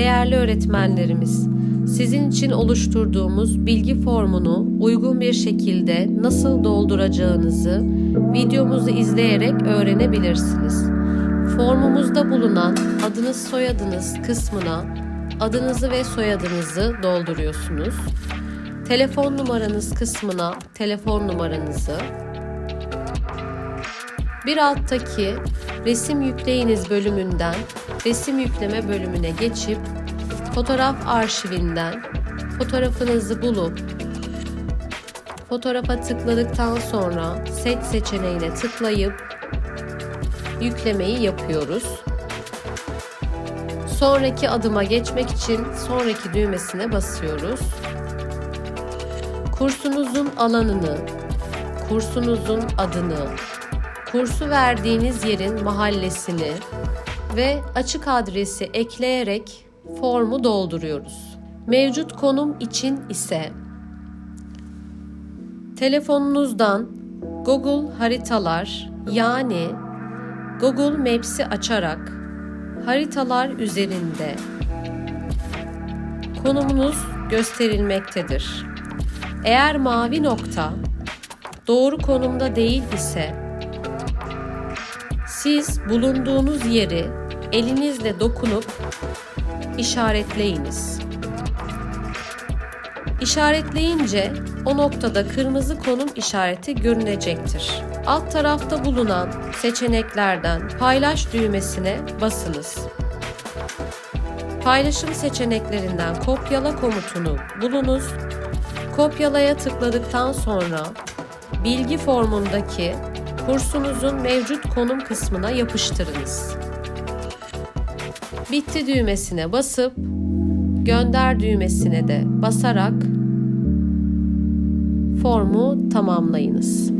Değerli öğretmenlerimiz, sizin için oluşturduğumuz bilgi formunu uygun bir şekilde nasıl dolduracağınızı videomuzu izleyerek öğrenebilirsiniz. Formumuzda bulunan adınız soyadınız kısmına adınızı ve soyadınızı dolduruyorsunuz. Telefon numaranız kısmına telefon numaranızı, bir alttaki resim yükleyiniz bölümünden resim yükleme bölümüne geçip fotoğraf arşivinden fotoğrafınızı bulup fotoğrafa tıkladıktan sonra seç seçeneğine tıklayıp yüklemeyi yapıyoruz. Sonraki adıma geçmek için sonraki düğmesine basıyoruz. Kursunuzun alanını, kursunuzun adını, kursu verdiğiniz yerin mahallesini ve açık adresi ekleyerek formu dolduruyoruz. Mevcut konum için ise telefonunuzdan Google haritalar yani Google Maps'i açarak haritalar üzerinde konumunuz gösterilmektedir. Eğer mavi nokta doğru konumda değil ise siz bulunduğunuz yeri elinizle dokunup işaretleyiniz. İşaretleyince o noktada kırmızı konum işareti görünecektir. Alt tarafta bulunan seçeneklerden paylaş düğmesine basınız. Paylaşım seçeneklerinden kopyala komutunu bulunuz. Kopyalaya tıkladıktan sonra bilgi formundaki kursunuzun mevcut konum kısmına yapıştırınız. Bitti düğmesine basıp gönder düğmesine de basarak formu tamamlayınız.